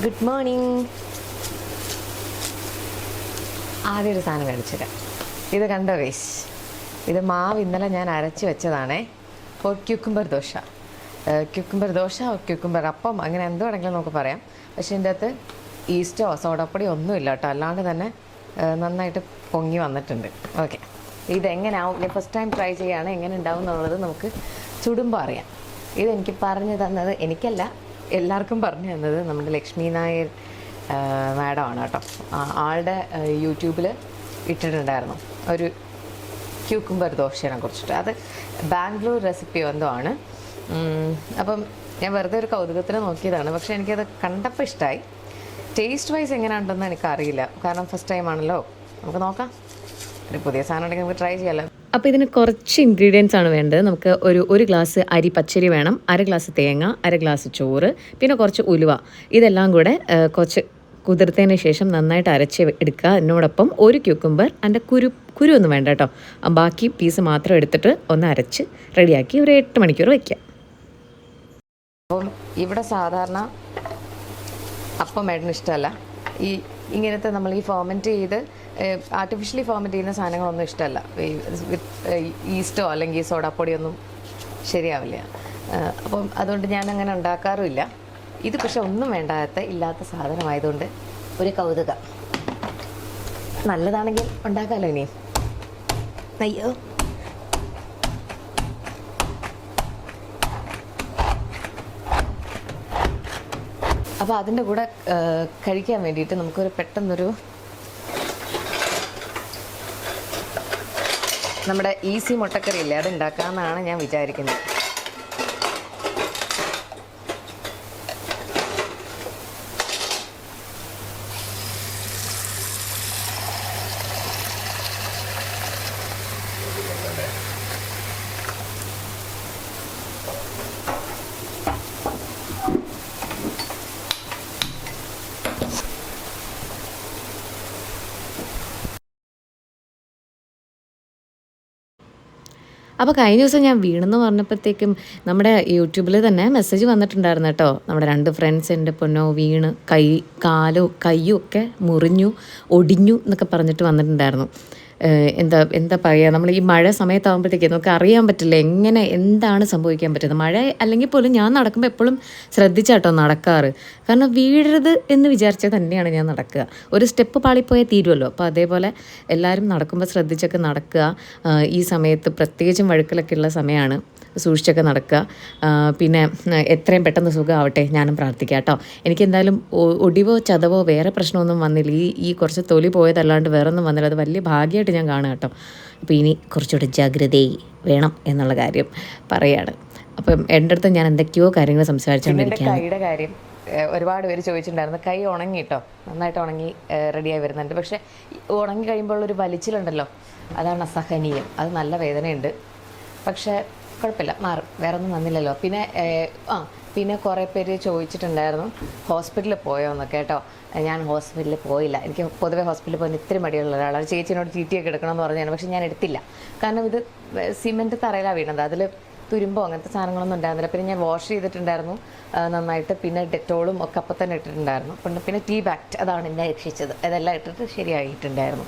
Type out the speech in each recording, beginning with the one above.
Good morning ആദ്യം ഒരു സാധനം മേടിച്ചിട്ട് ഇത് കണ്ടോ വേശ് ഇത് മാവ് ഇന്നലെ ഞാൻ അരച്ച് വെച്ചതാണേ. For cucumber dosa. Cucumber dosa cucumber appam അങ്ങനെ എന്തോ വേണമെങ്കിലും നമുക്ക് പറയാം. പക്ഷേ ഇതിന്റെ അകത്ത് ഈസ്റ്റോ സോഡപ്പൊടി ഒന്നുമില്ല കേട്ടോ. അല്ലാണ്ട് തന്നെ നന്നായിട്ട് പൊങ്ങി വന്നിട്ടുണ്ട്. ഓക്കെ. ഇതെങ്ങനെയാവും ഞാൻ ഫസ്റ്റ് ടൈം ട്രൈ ചെയ്യുകയാണ്. എങ്ങനെ ഉണ്ടാവും എന്നുള്ളത് നമുക്ക് ചുടുമ്പോൾ അറിയാം. ഇതെനിക്ക് പറഞ്ഞു തന്നത് എനിക്കല്ല. എല്ലാവർക്കും പറഞ്ഞു തന്നത് നമ്മുടെ ലക്ഷ്മി നായർ മാഡം ആണ് കേട്ടോ. ആളുടെ യൂട്യൂബിൽ ഇട്ടിട്ടുണ്ടായിരുന്നു. ഒരു ക്യൂക്കുംബർ ദോശയെ കുറിച്ചിട്ട്. അത് ബാംഗ്ലൂർ റെസിപ്പി എന്തോ ആണ് അപ്പം ഞാൻ വെറുതെ ഒരു കൗതുകത്തിന് നോക്കിയതാണ്. പക്ഷേ എനിക്കത് കണ്ടപ്പോൾ ഇഷ്ടമായി ടേസ്റ്റ് വൈസ് എങ്ങനെയുണ്ടെന്ന് എനിക്കറിയില്ല. കാരണം ഫസ്റ്റ് ടൈം ആണല്ലോ. നമുക്ക് നോക്കാം. ഒരു പുതിയ സാധനം ഉണ്ടെങ്കിൽ നമുക്ക് ട്രൈ ചെയ്യാമല്ലോ അപ്പോൾ ഇതിന് കുറച്ച് ഇൻഗ്രീഡിയൻസ് ആണ് വേണ്ടത്. നമുക്ക് ഒരു ഒരു ഗ്ലാസ് അരി പച്ചരി വേണം അര ഗ്ലാസ് തേങ്ങ അര ഗ്ലാസ് ചോറ് പിന്നെ കുറച്ച് ഉലുവ. ഇതെല്ലാം കൂടെ കുറച്ച് കുതിർത്തതിന് ശേഷം നന്നായിട്ട് അരച്ച് എടുക്കുക. എന്നോടൊപ്പം ഒരു ക്യൂക്കുംബർ അതിന്റെ കുരു കുരു ഒന്നും വേണ്ട കേട്ടോ. ബാക്കി പീസ് മാത്രം എടുത്തിട്ട് ഒന്ന് അരച്ച് റെഡിയാക്കി ഒരു എട്ട് മണിക്കൂർ വയ്ക്കുക അപ്പം ഇവിടെ സാധാരണ അപ്പം മേടിന് ഇഷ്ടമല്ല. ഈ ഇങ്ങനത്തെ നമ്മൾ ഈ ഫോമെന്റ് ചെയ്ത് ആർട്ടിഫിഷ്യലി ഫോമെന്റ് ചെയ്യുന്ന സാധനങ്ങളൊന്നും ഇഷ്ടമല്ല. ഈസ്റ്റോ അല്ലെങ്കിൽ സോഡാപ്പൊടിയൊന്നും ശരിയാവില്ല. അപ്പം അതുകൊണ്ട് ഞാൻ അങ്ങനെ ഉണ്ടാക്കാറുമില്ല. ഇത് പക്ഷെ ഒന്നും വേണ്ടാത്ത ഇല്ലാത്ത സാധനമായതുകൊണ്ട് ഒരു കൗതുകം. നല്ലതാണെങ്കിൽ ഉണ്ടാക്കാമല്ലോ ഇനി? അയ്യോ. അപ്പോൾ അതിന്റെ കൂടെ കഴിക്കാൻ വേണ്ടിയിട്ട് നമുക്കൊരു പെട്ടെന്നൊരു നമ്മുടെ ഈസി മുട്ടക്കറി ഇല്ലേ? അത് ഉണ്ടാക്കാമെന്നാണ് ഞാൻ വിചാരിക്കുന്നത്. അപ്പോൾ കഴിഞ്ഞ ദിവസം ഞാൻ വീണെന്ന് പറഞ്ഞപ്പോഴത്തേക്കും നമ്മുടെ യൂട്യൂബിൽ തന്നെ മെസ്സേജ് വന്നിട്ടുണ്ടായിരുന്നു കേട്ടോ. നമ്മുടെ രണ്ട് ഫ്രണ്ട്സ് എന്റെ പൊന്നോ വീണ് കൈ കാലോ കയ്യും ഒക്കെ മുറിഞ്ഞു ഒടിഞ്ഞു എന്നൊക്കെ പറഞ്ഞിട്ട് വന്നിട്ടുണ്ടായിരുന്നു. എന്താ എന്താ പറയുക നമ്മൾ ഈ മഴ സമയത്താകുമ്പോഴത്തേക്ക് നമുക്ക് അറിയാൻ പറ്റില്ല എങ്ങനെ എന്താണ് സംഭവിക്കാൻ പറ്റുന്നത്. മഴ അല്ലെങ്കിൽ പോലും ഞാൻ നടക്കുമ്പോൾ എപ്പോഴും ശ്രദ്ധിച്ചാട്ടോ നടക്കാറ്. കാരണം വീഴരുത് എന്ന് വിചാരിച്ചാൽ തന്നെയാണ് ഞാൻ നടക്കുക. ഒരു സ്റ്റെപ്പ് പാളിപ്പോയാൽ തീരുമല്ലോ അപ്പോൾ അതേപോലെ എല്ലാവരും നടക്കുമ്പോൾ ശ്രദ്ധിച്ചൊക്കെ നടക്കുക. ഈ സമയത്ത് പ്രത്യേകിച്ചും വഴുക്കലൊക്കെ ഉള്ള സമയമാണ് സൂക്ഷിച്ചൊക്കെ നടക്കുക. പിന്നെ എത്രയും പെട്ടെന്ന് സുഖമാവട്ടെ. ഞാനും പ്രാർത്ഥിക്കാം കേട്ടോ. എനിക്ക് എന്തായാലും ഒടിവോ ചതവോ വേറെ പ്രശ്നമൊന്നും വന്നില്ല. ഈ ഈ കുറച്ച് തൊലി പോയതല്ലാണ്ട് വേറെ ഒന്നും വന്നില്ല. അത് വലിയ ഭാഗ്യമായിട്ട് ഞാൻ കാണുക കേട്ടോ. അപ്പോൾ ഇനി കുറച്ചുകൂടെ ജാഗ്രതയായി വേണം എന്നുള്ള കാര്യം പറയാണ്. അപ്പം എന്റെ അടുത്ത് ഞാൻ എന്തൊക്കെയോ കാര്യങ്ങൾ സംസാരിച്ചുകൊണ്ടിരിക്കുകയാണ്. ഒരുപാട് പേര് ചോദിച്ചിട്ടുണ്ടായിരുന്നു. കൈ ഉണങ്ങി കേട്ടോ. നന്നായിട്ട് ഉണങ്ങി റെഡിയായി വരുന്നുണ്ട്. പക്ഷേ ഉണങ്ങി കഴിയുമ്പോൾ ഒരു വലിച്ചിലുണ്ടല്ലോ. അതാണ് അസഹനീയം. അത് നല്ല വേദനയുണ്ട്. പക്ഷേ കുഴപ്പമില്ല. മാറും. വേറെ ഒന്നും വന്നില്ലല്ലോ. പിന്നെ ആ പിന്നെ കുറേ പേര് ചോദിച്ചിട്ടുണ്ടായിരുന്നു ഹോസ്പിറ്റലിൽ പോയോ എന്നൊക്കെ കേട്ടോ. ഞാൻ ഹോസ്പിറ്റലിൽ പോയില്ല. എനിക്ക് പൊതുവേ ഹോസ്പിറ്റലിൽ പോകാൻ ഇത്തിരി മടിയുള്ള ഒരാളാണ്. ചേച്ചിനോട് ചീറ്റിയൊക്കെ എടുക്കണമെന്ന് പറഞ്ഞാണ്. പക്ഷേ ഞാൻ എടുത്തില്ല. കാരണം ഇത് സിമെന്റ് തറയിലാണ് വീണത്. അതിൽ തുരുമ്പോ അങ്ങനത്തെ സാധനങ്ങളൊന്നും ഉണ്ടായിരുന്നില്ല. പിന്നെ ഞാൻ വാഷ് ചെയ്തിട്ടുണ്ടായിരുന്നു നന്നായിട്ട്. പിന്നെ ഡെറ്റോളും ഒക്കെ അപ്പം തന്നെ ഇട്ടിട്ടുണ്ടായിരുന്നു. പിന്നെ പിന്നെ ടീ ബാക്ട് അതാണ് എന്നെ രക്ഷിച്ചത്. അതെല്ലാം ഇട്ടിട്ട് ശരിയായിട്ടുണ്ടായിരുന്നു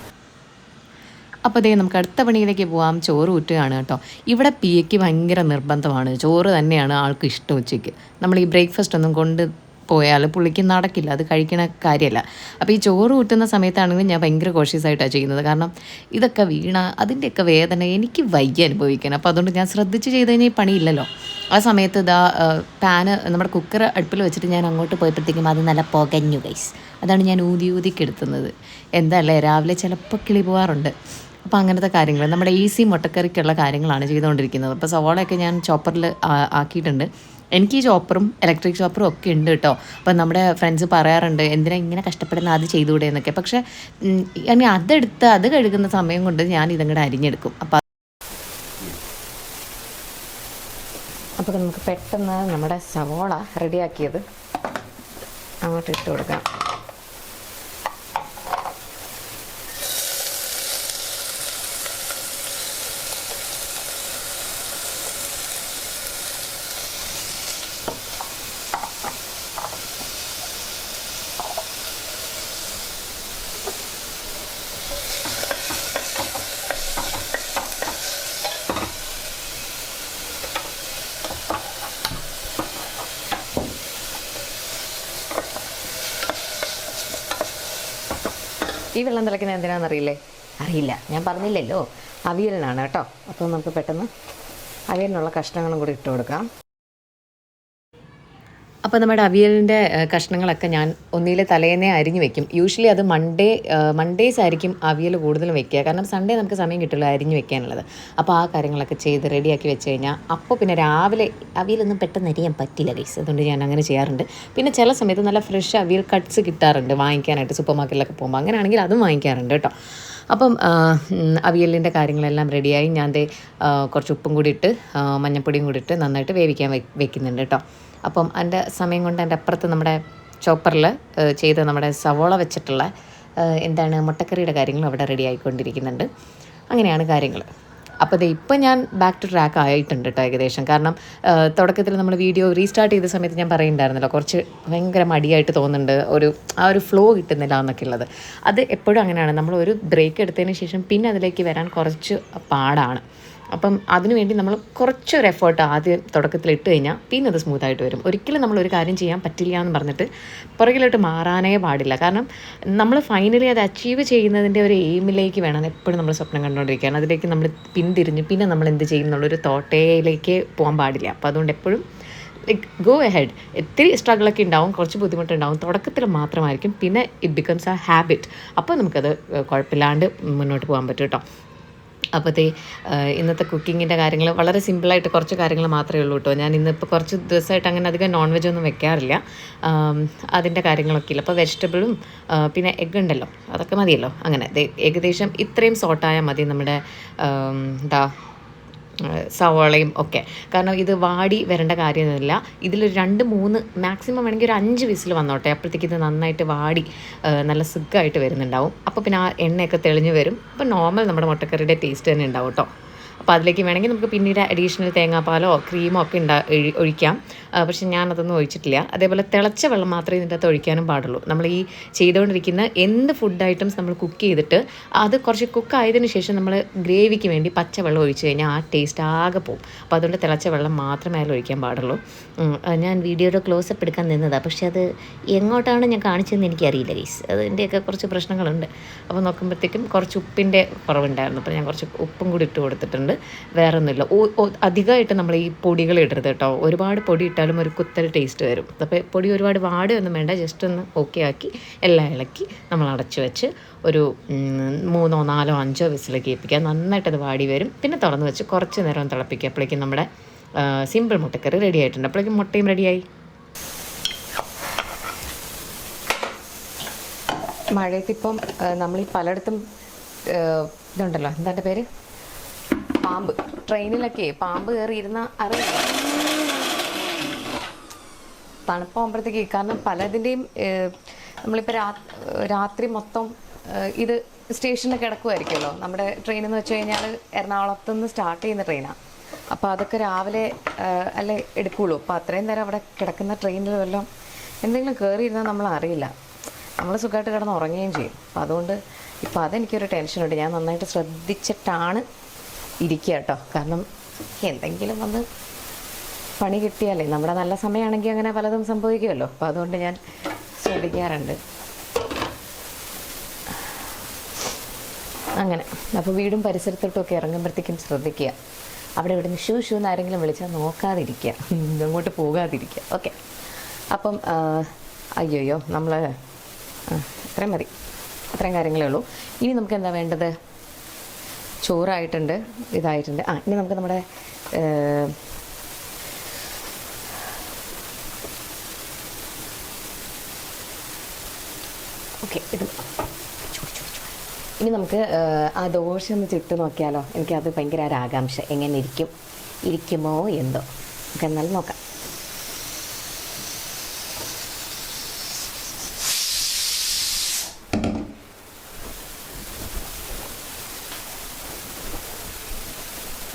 അപ്പോൾ അതേ നമുക്ക് അടുത്ത പണിയിലേക്ക് പോകാം ചോറ് ഊറ്റുകയാണ് കേട്ടോ. ഇവിടെ പിയയ്ക്ക് ഭയങ്കര നിർബന്ധമാണ്. ചോറ് തന്നെയാണ് ആൾക്ക് ഇഷ്ടം ഉച്ചയ്ക്ക്. നമ്മൾ ഈ ബ്രേക്ക്ഫാസ്റ്റ് ഒന്നും കൊണ്ട് പോയാൽ പുള്ളിക്ക് നടക്കില്ല. അത് കഴിക്കണ കാര്യമല്ല. അപ്പോൾ ഈ ചോറ് ഊറ്റുന്ന സമയത്താണെങ്കിലും ഞാൻ ഭയങ്കര കോഷ്യസ് ആയിട്ടാണ് ചെയ്യുന്നത്. കാരണം ഇതൊക്കെ വീണ അതിന്റെയൊക്കെ വേദന എനിക്ക് വയ്യ അനുഭവിക്കാൻ. അപ്പോൾ അതുകൊണ്ട് ഞാൻ ശ്രദ്ധിച്ച് ചെയ്ത് കഴിഞ്ഞാൽ ഈ പണിയില്ലല്ലോ. ആ സമയത്ത് ഇതാ പാന് നമ്മുടെ കുക്കർ അടുപ്പിൽ വെച്ചിട്ട് ഞാൻ അങ്ങോട്ട് പോയപ്പോഴത്തേക്കും അത് നല്ല പുകഞ്ഞു ഗൈസ് അതാണ് ഞാൻ ഊതി ഊതി കെടുത്തുന്നത് എന്താ അല്ലേ? രാവിലെ ചിലപ്പോൾ കിളി പോകാറുണ്ട് അപ്പോൾ അങ്ങനത്തെ കാര്യങ്ങൾ നമ്മുടെ ഈസി മുട്ടക്കറിക്കുള്ള കാര്യങ്ങളാണ് ചെയ്തുകൊണ്ടിരിക്കുന്നത്. അപ്പോൾ സവാളയൊക്കെ ഞാൻ ചോപ്പറിൽ ആക്കിയിട്ടുണ്ട്. എനിക്ക് ഈ ചോപ്പറും ഇലക്ട്രിക് ചോപ്പറും ഒക്കെ ഉണ്ട് കേട്ടോ. അപ്പം നമ്മുടെ ഫ്രണ്ട്സ് പറയാറുണ്ട് എന്തിനാ ഇങ്ങനെ കഷ്ടപ്പെടുന്ന? അത് ചെയ്തുകൂടെ? എന്നൊക്കെ. പക്ഷേ ഇനി അതെടുത്ത് അത് കഴുകുന്ന സമയം കൊണ്ട് ഞാൻ ഇതങ്ങോട്ട് അരിഞ്ഞെടുക്കും. അപ്പം അപ്പോൾ നമുക്ക് പെട്ടെന്ന് നമ്മുടെ സവോള റെഡിയാക്കിയത് അങ്ങോട്ട് ഇട്ട് കൊടുക്കാം. ഈ വെള്ളം തിളയ്ക്കുന്നത് എന്തിനാണെന്നറിയില്ലേ അറിയില്ല. ഞാൻ പറഞ്ഞില്ലല്ലോ. അവിയലിനാണ് കേട്ടോ. അപ്പോൾ നമുക്ക് പെട്ടെന്ന് അവിയലിനുള്ള കഷ്ണങ്ങളും കൂടി ഇട്ട് കൊടുക്കാം. അപ്പോൾ നമ്മുടെ അവിയലിന്റെ കഷ്ണങ്ങളൊക്കെ ഞാൻ ഒന്നിലെ തലേന്നേ അരിഞ്ഞു വെക്കും. യൂഷ്വലി അത് മൺഡേ മൺഡേസ് ആയിരിക്കും അവിയൽ കൂടുതലും വെക്കുക. കാരണം സൺഡേ നമുക്ക് സമയം കിട്ടില്ല അരിഞ്ഞു വെക്കാനുള്ളത്. അപ്പോൾ ആ കാര്യങ്ങളൊക്കെ ചെയ്ത് റെഡിയാക്കി വെച്ച് കഴിഞ്ഞാൽ അപ്പോൾ പിന്നെ രാവിലെ അവിയലൊന്നും പെട്ടെന്ന് അരിയാൻ പറ്റില്ല ഗൈസ് അതുകൊണ്ട് ഞാൻ അങ്ങനെ ചെയ്യാറുണ്ട്. പിന്നെ ചില സമയത്ത് നല്ല ഫ്രഷ് അവിയൽ കട്ട്സ് കിട്ടാറുണ്ട് വാങ്ങിക്കാനായിട്ട് സൂപ്പർ മാർക്കറ്റിലൊക്കെ പോകുമ്പോൾ അങ്ങനെയാണെങ്കിൽ അതും വാങ്ങിക്കാറുണ്ട് കേട്ടോ. അപ്പം അവിയലിന്റെ കാര്യങ്ങളെല്ലാം റെഡിയായി. ഞാൻ കുറച്ച് ഉപ്പും കൂടി ഇട്ട് മഞ്ഞപ്പൊടിയും കൂടി ഇട്ട് നന്നായിട്ട് വേവിക്കാൻ വെക്കുന്നുണ്ട് കേട്ടോ. അപ്പം എന്റെ സമയം കൊണ്ട് എന്റെ അപ്പുറത്ത് നമ്മുടെ ചോപ്പറിൽ ചെയ്ത് നമ്മുടെ സവോള വെച്ചിട്ടുള്ള എന്താണ് മുട്ടക്കറിയുടെ കാര്യങ്ങൾ അവിടെ റെഡി ആയിക്കൊണ്ടിരിക്കുന്നുണ്ട്. അങ്ങനെയാണ് കാര്യങ്ങൾ. അപ്പോൾ ഇത് ഇപ്പം ഞാൻ ബാക്ക് ടു ട്രാക്ക് ആയിട്ടുണ്ട് കേട്ടോ ഏകദേശം. കാരണം തുടക്കത്തിൽ നമ്മൾ വീഡിയോ റീസ്റ്റാർട്ട് ചെയ്ത സമയത്ത് ഞാൻ പറയുന്നുണ്ടായിരുന്നല്ലോ കുറച്ച് ഭയങ്കര മടിയായിട്ട് തോന്നുന്നുണ്ട് ഒരു ആ ഒരു ഫ്ലോ കിട്ടുന്നില്ല എന്നൊക്കെ ഉള്ളത്. അത് എപ്പോഴും അങ്ങനെയാണ്. നമ്മൾ ഒരു ബ്രേക്ക് എടുത്തതിന് ശേഷം പിന്നെ അതിലേക്ക് വരാൻ കുറച്ച് പാടാണ്. അപ്പം അതിനുവേണ്ടി നമ്മൾ കുറച്ചൊരു എഫേർട്ട് ആദ്യം തുടക്കത്തിൽ ഇട്ട് കഴിഞ്ഞാൽ പിന്നെ അത് സ്മൂത്തായിട്ട് വരും. ഒരിക്കലും നമ്മൾ ഒരു കാര്യം ചെയ്യാൻ പറ്റില്ല എന്ന് പറഞ്ഞിട്ട് പുറകിലോട്ട് മാറാനേ പാടില്ല. കാരണം നമ്മൾ ഫൈനലി അത് അച്ചീവ് ചെയ്യുന്നതിന്റെ ഒരു എയിമിലേക്ക് വേണം എപ്പോഴും നമ്മൾ സ്വപ്നം കണ്ടുകൊണ്ടിരിക്കുകയാണ് അതിലേക്ക് നമ്മൾ പിന്തിരിഞ്ഞ് പിന്നെ നമ്മൾ എന്ത് ചെയ്യും എന്നുള്ളൊരു തോട്ടയിലേക്ക് പോകാൻ പാടില്ല. അപ്പോൾ അതുകൊണ്ട് എപ്പോഴും ലൈക്ക് ഗോ എഹെഡ് ഒത്തിരി സ്ട്രഗിളൊക്കെ ഉണ്ടാവും കുറച്ച് ബുദ്ധിമുട്ടുണ്ടാവും. തുടക്കത്തിൽ മാത്രമായിരിക്കും. പിന്നെ ഇറ്റ് ബിക്കംസ് എ ഹാബിറ്റ് അപ്പോൾ നമുക്കത് കുഴപ്പമില്ലാണ്ട് മുന്നോട്ട് പോകാൻ പറ്റും കേട്ടോ. അപ്പോഴത്തേ ഇന്നത്തെ കുക്കിങ്ങിന്റെ കാര്യങ്ങൾ വളരെ സിമ്പിളായിട്ട് കുറച്ച് കാര്യങ്ങൾ മാത്രമേ ഉള്ളൂ കേട്ടോ. ഞാൻ ഇന്നിപ്പോൾ കുറച്ച് ദിവസമായിട്ട് അങ്ങനെ അധികം നോൺ വെജ് ഒന്നും വെക്കാറില്ല. അതിന്റെ കാര്യങ്ങളൊക്കെ ഇല്ല. അപ്പോൾ വെജിറ്റബിളും പിന്നെ എഗ്ഗ് ഉണ്ടല്ലോ. അതൊക്കെ മതിയല്ലോ. അങ്ങനെ ദേ ഏകദേശം ഇത്രയും സോട്ടായാൽ മതി നമ്മുടെ എന്താ സവാളയും ഒക്കെ. കാരണം ഇത് വാടി വരേണ്ട കാര്യമൊന്നുമില്ല. ഇതിലൊരു രണ്ട് മൂന്ന് മാക്സിമം വേണമെങ്കിൽ ഒരു അഞ്ച് വിസിൽ വന്നോട്ടെ. അപ്പോഴത്തേക്ക് ഇത് നന്നായിട്ട് വാടി നല്ല സുഖമായിട്ട് വരുന്നുണ്ടാവും. അപ്പോൾ പിന്നെ ആ എണ്ണയൊക്കെ തെളിഞ്ഞു വരും. അപ്പോൾ നോർമൽ നമ്മുടെ മുട്ടക്കറിയുടെ ടേസ്റ്റ് തന്നെ ഉണ്ടാവും കേട്ടോ. അപ്പോൾ അതിലേക്ക് വേണമെങ്കിൽ നമുക്ക് പിന്നീട് അഡീഷണൽ തേങ്ങാപ്പാലോ ക്രീമോ ഒക്കെ ഉണ്ടാ ഒഴി- ഒഴിക്കാം. പക്ഷേ പക്ഷെ ഞാനതൊന്നും ഒഴിച്ചിട്ടില്ല. അതേപോലെ തിളച്ച വെള്ളം മാത്രമേ ഇതിന്റെ അകത്ത് ഒഴിക്കാനും പാടുള്ളൂ. നമ്മൾ ഈ ചെയ്തുകൊണ്ടിരിക്കുന്ന എന്ത് ഫുഡ് ഐറ്റംസ് നമ്മൾ കുക്ക് ചെയ്തിട്ട് അത് കുറച്ച് കുക്ക് ആയതിനു ശേഷം നമ്മൾ ഗ്രേവിക്ക് വേണ്ടി പച്ചവെള്ളം ഒഴിച്ച് കഴിഞ്ഞാൽ ആ ടേസ്റ്റ് ആകെ പോകും അപ്പോൾ അതുകൊണ്ട് തിളച്ച വെള്ളം മാത്രമേ അതിൽ ഒഴിക്കാൻ പാടുള്ളൂ. ഞാൻ വീഡിയോയുടെ ക്ലോസപ്പ് എടുക്കാൻ നിന്നതാണ് പക്ഷേ അത് എങ്ങോട്ടാണ് ഞാൻ കാണിച്ചതെന്ന് എനിക്കറിയില്ല ഗൈസ് അതിന്റെയൊക്കെ കുറച്ച് പ്രശ്നങ്ങളുണ്ട്. അപ്പോൾ നോക്കുമ്പോഴത്തേക്കും കുറച്ച് ഉപ്പിന്റെ കുറവുണ്ടായിരുന്നു. അപ്പോൾ ഞാൻ കുറച്ച് ഉപ്പും കൂടി ഇട്ട് കൊടുത്തിട്ടുണ്ട്. വേറെ ഒന്നുമില്ല അധികമായിട്ട് നമ്മൾ ഈ പൊടികൾ ഇടരുത് കേട്ടോ. ഒരുപാട് പൊടി ഇട്ടാലും ഒരു കുത്തൽ ടേസ്റ്റ് വരും. അപ്പോൾ പൊടി ഒരുപാട് വാടുകയൊന്നും വേണ്ട. ജസ്റ്റ് ഒന്ന് ഓക്കെ ആക്കി എല്ലാം ഇളക്കി നമ്മൾ അടച്ചു വെച്ച് ഒരു മൂന്നോ നാലോ അഞ്ചോ വിസിൽ കേൾപ്പിക്കുക നന്നായിട്ട് അത് വാടി വരും. പിന്നെ തുറന്ന് വെച്ച് കുറച്ച് നേരം തിളപ്പിക്കുക. അപ്പോഴേക്കും നമ്മുടെ സിമ്പിൾ മുട്ടക്കറി റെഡി ആയിട്ടുണ്ട്. അപ്പോഴേക്കും മുട്ടയും റെഡിയായി മഴയത്തിപ്പം നമ്മൾ പലയിടത്തും ഇതുണ്ടല്ലോ. എന്താ പേര്? പാമ്പ്. ട്രെയിനിലൊക്കെ പാമ്പ് കയറിയിരുന്ന അറിയില്ല. തണുപ്പാകുമ്പോഴത്തേക്ക് കാരണം പലതിന്റെയും നമ്മളിപ്പോൾ രാത്രി മൊത്തം ഇത് സ്റ്റേഷനിൽ കിടക്കുമായിരിക്കുമല്ലോ നമ്മുടെ ട്രെയിൻ എന്ന് വെച്ച് കഴിഞ്ഞാൽ എറണാകുളത്ത് നിന്ന് സ്റ്റാർട്ട് ചെയ്യുന്ന ട്രെയിനാണ് അപ്പോൾ അതൊക്കെ രാവിലെ അല്ലേ എടുക്കുള്ളൂ. അപ്പോൾ അത്രയും നേരം അവിടെ കിടക്കുന്ന ട്രെയിനിൽ വല്ലതും എന്തെങ്കിലും കയറിയിരുന്നാൽ നമ്മൾ അറിയില്ല. നമ്മൾ സുഖമായിട്ട് കിടന്ന് ഉറങ്ങുകയും ചെയ്യും. അപ്പോൾ അതുകൊണ്ട് ഇപ്പോൾ അതെനിക്കൊരു ടെൻഷനുണ്ട്. ഞാൻ നന്നായിട്ട് ശ്രദ്ധിച്ചിട്ടാണ് ഇരിക്കുക കേട്ടോ. കാരണം എന്തെങ്കിലും വന്ന് പണി കിട്ടിയാലേ. നമ്മുടെ നല്ല സമയമാണെങ്കിൽ അങ്ങനെ പലതും സംഭവിക്കുമല്ലോ. അപ്പോൾ അതുകൊണ്ട് ഞാൻ ശ്രദ്ധിക്കാറുണ്ട്. അങ്ങനെ. അപ്പോൾ വീടും പരിസരത്തോട്ടൊക്കെ ഇറങ്ങുമ്പോഴത്തേക്കും ശ്രദ്ധിക്കുക. അവിടെ ഇവിടെ നിന്ന് ഷൂ ഷൂ എന്ന് ആരെങ്കിലും വിളിച്ചാൽ നോക്കാതിരിക്കുക. അങ്ങോട്ട് പോകാതിരിക്കുക. ഓക്കെ. അപ്പം അയ്യോയ്യോ നമ്മൾ അത്രയും മതി. അത്രയും കാര്യങ്ങളേ ഉള്ളൂ. ഇനി നമുക്ക് എന്താ വേണ്ടത്? ചോറായിട്ടുണ്ട്. ഇതായിട്ടുണ്ട്. ആ ഇനി നമുക്ക് നമ്മുടെ ഓക്കെ ഇത്. ഇനി നമുക്ക് ആ ദോശ ഒന്ന് ചുട്ട് നോക്കിയാലോ? എനിക്കത് ഭയങ്കര ഒരു ആകാംക്ഷ. എങ്ങനെ ഇരിക്കും? ഇരിക്കുമോ എന്തോ? നമുക്ക് എന്നാലും നോക്കാം.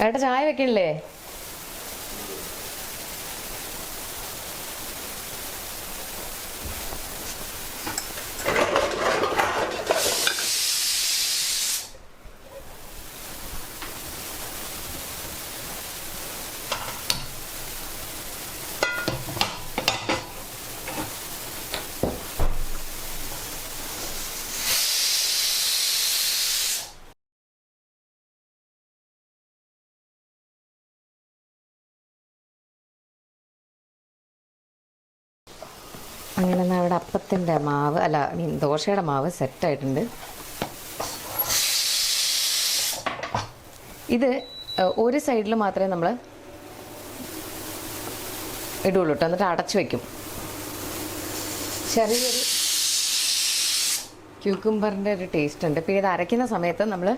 ഏട്ടാ ചായ വെക്കണില്ലേ? അങ്ങനെ അവിടെ അപ്പത്തിന്റെ മാവ് അല്ല മീൻ ദോശയുടെ മാവ് സെറ്റായിട്ടുണ്ട്. ഇത് ഒരു സൈഡിൽ മാത്രമേ നമ്മൾ ഇടുള്ളൂ കേട്ടോ എന്നിട്ട് അടച്ചു വയ്ക്കും ചെറിയൊരു ക്യൂക്കുംബറിന്റെ ഒരു ടേസ്റ്റ് ഉണ്ട്. പിന്നെ ഇത് അരയ്ക്കുന്ന സമയത്ത് നമ്മൾ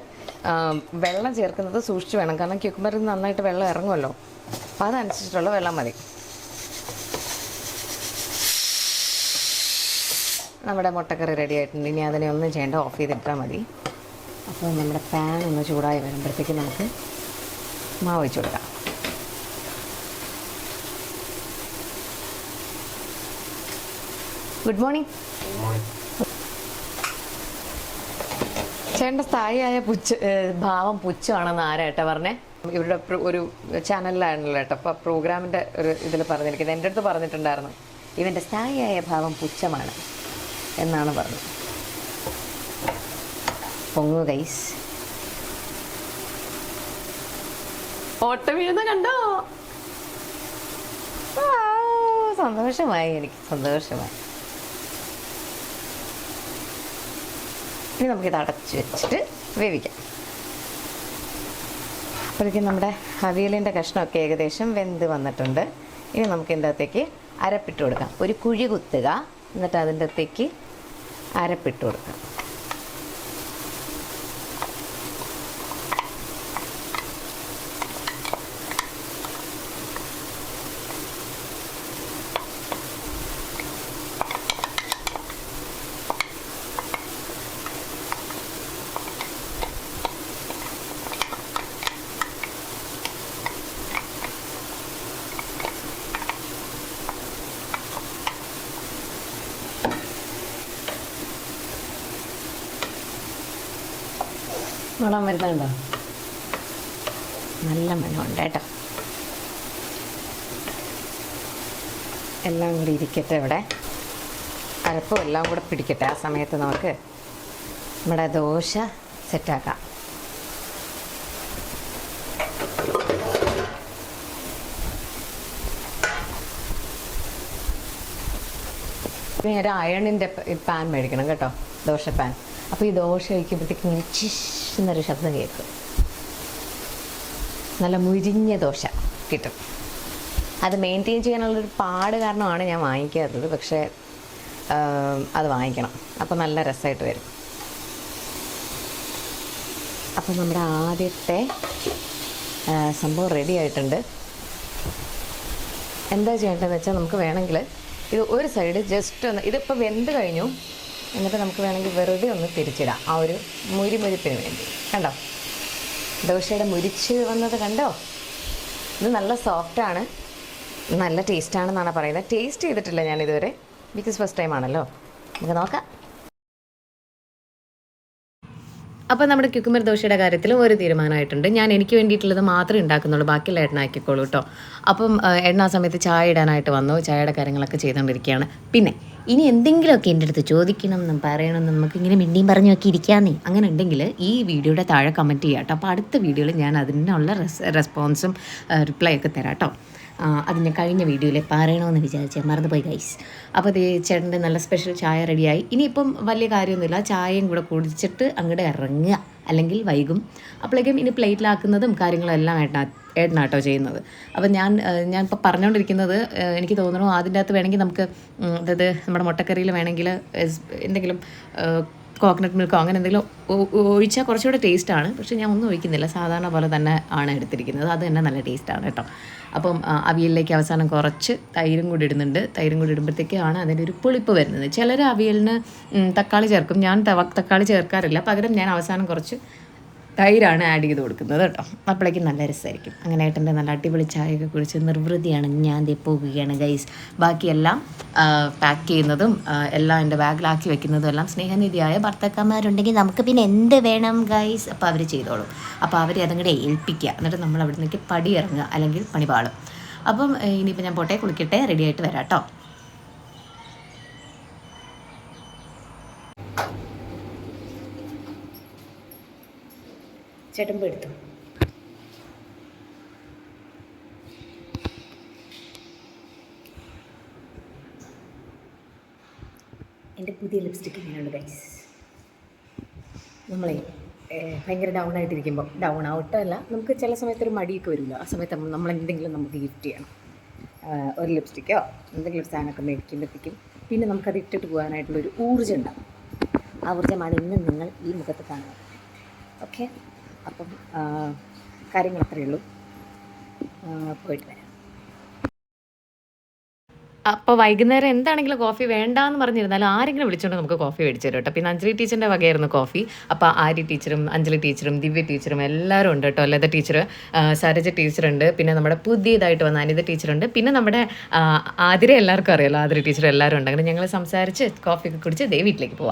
വെള്ളം ചേർക്കുന്നത് സൂക്ഷിച്ച് വേണം. കാരണം ക്യൂക്കുംബറിൽ നന്നായിട്ട് വെള്ളം ഇറങ്ങുമല്ലോ. അപ്പോൾ അതനുസരിച്ചിട്ടുള്ള വെള്ളം മതി. നമ്മുടെ മുട്ടക്കറി റെഡി ആയിട്ടുണ്ട്. ഇനി അതിനെ ഒന്നും ചെയ്യേണ്ട ഓഫ് ചെയ്തിട്ടാൽ മതി. അപ്പോൾ നമ്മുടെ പാൻ ഒന്ന് ചൂടായി വരുമ്പോഴത്തേക്ക് നമുക്ക് മാവ് വെച്ച് കൊടുക്കാം. ഗുഡ് മോർണിംഗ് ചേട്ടന്റെ സ്ഥായിയായ പുച്ഛ ഭാവം പുച്ഛമാണെന്ന് ആരായിട്ടാ പറഞ്ഞേ? ഇവിടെ ഒരു ചാനലിലാണല്ലോ കേട്ടോ അപ്പോൾ പ്രോഗ്രാമിന്റെ ഒരു ഇതിൽ പറഞ്ഞിരിക്കുന്നത്. എന്റെ അടുത്ത് പറഞ്ഞിട്ടുണ്ടായിരുന്നു. ഇവന്റെ സ്ഥായിയായ ഭാവം പുച്ഛമാണ്. എന്നാണ് പറഞ്ഞത്. പൊങ്ങു ഗൈസ് ഓട്ട വീഴുന്ന കണ്ടോ സന്തോഷമായി എനിക്ക് സന്തോഷമായി. ഇനി നമുക്കിത് അടച്ചു വെച്ചിട്ട് വേവിക്കാം. അപ്പോഴേക്കും നമ്മുടെ അവിയലിന്റെ കഷ്ണമൊക്കെ ഏകദേശം വെന്ത് വന്നിട്ടുണ്ട്. ഇനി നമുക്ക് ഇതിന്റെ അകത്തേക്ക് അരപ്പിട്ട് കൊടുക്കാം. ഒരു കുഴി കുത്തുക. എന്നിട്ട് അതിന്റെ അകത്തേക്ക് അരപ്പിട്ട് കൊടുക്കാം. മണം വരുന്നുണ്ടോ? നല്ല മണമുണ്ട് കേട്ടോ. എല്ലാം കൂടി ഇരിക്കട്ടെ ഇവിടെ. അരപ്പും എല്ലാം കൂടെ പിടിക്കട്ടെ ആ സമയത്ത് നമുക്ക് നമ്മുടെ ദോശ സെറ്റാക്കാം. ഒരു അയണിന്റെ പാൻ മേടിക്കണം കേട്ടോ. ദോശ പാൻ അപ്പോൾ ഈ ദോശ കഴിക്കുമ്പോഴത്തേക്കും ഇങ്ങനെ ചിഷ് എന്നൊരു ശബ്ദം കേൾക്കും. നല്ല മുരിഞ്ഞ ദോശ കിട്ടും. അത് മെയിന്റെയിൻ ചെയ്യാനുള്ളൊരു പാട് കാരണമാണ് ഞാൻ വാങ്ങിക്കാത്തത്. പക്ഷേ അത് വാങ്ങിക്കണം. അപ്പോൾ നല്ല രസമായിട്ട് വരും. അപ്പം നമ്മുടെ ആദ്യത്തെ സംഭവം റെഡി ആയിട്ടുണ്ട്. എന്താ ചെയ്യേണ്ടതെന്ന് വെച്ചാൽ നമുക്ക് വേണമെങ്കിൽ ഇത് ഒരു സൈഡ് ജസ്റ്റ് ഒന്ന് ഇതിപ്പോൾ വെന്ത് കഴിഞ്ഞു. എന്നിട്ട് നമുക്ക് വേണമെങ്കിൽ വെറുതെ ഒന്ന് തിരിച്ചിടാം. ആ ഒരു മുരിമുരിപ്പിന് വേണ്ടി. കണ്ടോ? ദോശയുടെ മുരിച്ച് വന്നത് കണ്ടോ? ഇത് നല്ല സോഫ്റ്റാണ് നല്ല ടേസ്റ്റാണെന്നാണ് പറയുന്നത്. ടേസ്റ്റ് ചെയ്തിട്ടില്ല ഞാൻ ഇതുവരെ ബിക്കോസ് ഫസ്റ്റ് ടൈം ആണല്ലോ. നമുക്ക് നോക്കാം. അപ്പോൾ നമ്മുടെ ക്യുക്കുമർ ദോശയുടെ കാര്യത്തിലും ഒരു തീരുമാനമായിട്ടുണ്ട്. ഞാൻ എനിക്ക് വേണ്ടിയിട്ടുള്ളത് മാത്രമേ ഉണ്ടാക്കുന്നുള്ളൂ. ബാക്കിയുള്ള എണ്ണ ആക്കിക്കോളൂ കേട്ടോ അപ്പം എണ്ണ സമയത്ത് ചായ ഇടാനായിട്ട് വന്നു. ചായയുടെ കാര്യങ്ങളൊക്കെ ചെയ്തുകൊണ്ടിരിക്കുകയാണ് പിന്നെ ഇനി എന്തെങ്കിലുമൊക്കെ എന്റെ അടുത്ത് ചോദിക്കണം എന്നും പറയണം എന്നും നമുക്ക് ഇങ്ങനെ മിണ്ടിയും പറഞ്ഞു നോക്കി ഇരിക്കാന്നേ. അങ്ങനെ ഉണ്ടെങ്കിൽ ഈ വീഡിയോയുടെ താഴെ കമന്റ് ചെയ്യാം കേട്ടോ അപ്പോൾ അടുത്ത വീഡിയോയിൽ ഞാൻ അതിനുള്ള റെസ് റെസ്പോൺസും റിപ്ലൈ ഒക്കെ തരാം കേട്ടോ അത് ഞാൻ കഴിഞ്ഞ വീഡിയോയിൽ പറയണമെന്ന് വിചാരിച്ചേ മറന്നുപോയി ഗൈസ് അപ്പോൾ അത് ചേട്ടന്റെ നല്ല സ്പെഷ്യൽ ചായ റെഡിയായി. ഇനിയിപ്പം വലിയ കാര്യമൊന്നുമില്ല. ചായയും കൂടെ കുടിച്ചിട്ട് അങ്ങോട്ട് ഇറങ്ങുക. അല്ലെങ്കിൽ വൈകും. അപ്പോഴേക്കും ഇനി പ്ലേറ്റിലാക്കുന്നതും കാര്യങ്ങളും എല്ലാം ഏട്ടനാ ഏട്ടനാട്ടോ ചെയ്യുന്നത്. അപ്പോൾ ഞാൻ ഞാൻ ഇപ്പോൾ പറഞ്ഞുകൊണ്ടിരിക്കുന്നത് എനിക്ക് തോന്നുന്നു അതിന്റെ അകത്ത് വേണമെങ്കിൽ നമുക്ക് അതായത് നമ്മുടെ മുട്ടക്കറിയിൽ വേണമെങ്കിൽ എന്തെങ്കിലും കോക്കനട്ട് മിൽക്കോ അങ്ങനെ എന്തെങ്കിലും ഒഴിച്ചാൽ കുറച്ചുകൂടെ ടേസ്റ്റാണ് പക്ഷേ ഞാൻ ഒന്നും ഒഴിക്കുന്നില്ല. സാധാരണ പോലെ തന്നെ ആണ് എടുത്തിരിക്കുന്നത്. അത് തന്നെ നല്ല ടേസ്റ്റാണ് കേട്ടോ. അപ്പം അവിയലിലേക്ക് അവസാനം കുറച്ച് തൈരും കൂടി ഇടുന്നുണ്ട്. തൈരും കൂടി ഇടുമ്പോഴത്തേക്കാണ് അതിന്റെ ഒരു പുളിപ്പ് വരുന്നത്. ചിലർ അവിയലിന് തക്കാളി ചേർക്കും. ഞാൻ തക്കാളി ചേർക്കാറില്ല. പകരം ഞാൻ അവസാനം കുറച്ച് തൈരാണ് ആഡ് ചെയ്ത് കൊടുക്കുന്നത് കേട്ടോ. അപ്പോഴേക്കും നല്ല രസമായിരിക്കും അങ്ങനെ ഏട്ടന്റെ നല്ല അടിപൊളി ചായയൊക്കെ കുടിച്ച് നിർവൃതിയാണ് ഞാൻ ദേ പോകുകയാണ് ഗൈസ് ബാക്കിയെല്ലാം പാക്ക് ചെയ്യുന്നതും എല്ലാം എന്റെ ബാഗിലാക്കി വെക്കുന്നതും എല്ലാം സ്നേഹനിധിയായ ഭർത്താക്കന്മാരുണ്ടെങ്കിൽ നമുക്ക് പിന്നെ എന്ത് വേണം ഗൈസ് അപ്പോൾ അവർ ചെയ്തോളും. അപ്പോൾ അവരെ അതും കൂടെ ഏൽപ്പിക്കുക എന്നിട്ട് നമ്മൾ അവിടെ നിന്നേക്ക് പടി ഇറങ്ങുക അല്ലെങ്കിൽ പണി പാളും അപ്പം ഇനിയിപ്പോൾ ഞാൻ പോട്ടെ കുളിക്കട്ടെ റെഡിയായിട്ട് വരാം കേട്ടോ ചേട്ടൻ പോയി എടുത്തു. എന്റെ പുതിയ ലിപ്സ്റ്റിക് എങ്ങനെയുണ്ട് ഗൈസ് നമ്മളെ ഭയങ്കര ഡൗൺ ആയിട്ടിരിക്കുമ്പോൾ ഡൗൺ ഔട്ടല്ല നമുക്ക് ചില സമയത്ത് ഒരു മടിയൊക്കെ വരില്ല ആ സമയത്ത് നമ്മൾ എന്തെങ്കിലും നമുക്ക് ഗിഫ്റ്റ് ചെയ്യണം. ഒരു ലിപ്സ്റ്റിക്കോ എന്തെങ്കിലും ഒരു സാധനമൊക്കെ മേടിക്കുമ്പോഴത്തേക്കും പിന്നെ നമുക്കത് ഇട്ടിട്ട് പോകാനായിട്ടുള്ളൊരു ഊർജം ഉണ്ടാവും. ആ ഊർജമാണ് ഇന്ന് നിങ്ങൾ ഈ മുഖത്ത് കാണുന്നത്. ഓക്കെ അപ്പം കാര്യങ്ങൾ അത്രയേ ഉള്ളൂ. പോയിട്ട് വരാം. അപ്പോൾ വൈകുന്നേരം എന്താണെങ്കിലും കോഫി വേണ്ടാന്ന് പറഞ്ഞിരുന്നാലും ആരെങ്കിലും വിളിച്ചുകൊണ്ട് നമുക്ക് കോഫി മേടിച്ചു തരും കേട്ടോ പിന്നെ അഞ്ജലി ടീച്ചറിന്റെ വകയായിരുന്നു കോഫി. അപ്പോൾ ആര്യ ടീച്ചറും അഞ്ജലി ടീച്ചറും ദിവ്യ ടീച്ചറും എല്ലാവരും ഉണ്ട് കേട്ടോ. ലത ടീച്ചർ സരജ ടീച്ചറുണ്ട്. പിന്നെ നമ്മുടെ പുതിയതായിട്ട് വന്ന അനിത ടീച്ചറുണ്ട്. പിന്നെ നമ്മുടെ ആതിര എല്ലാവർക്കും അറിയാലോ. ആതിര ടീച്ചർ എല്ലാവരും ഉണ്ട്. അങ്ങനെ ഞങ്ങൾ സംസാരിച്ച് കോഫി ഒക്കെ കുടിച്ച് ദേ വീട്ടിലേക്ക് പോവാം.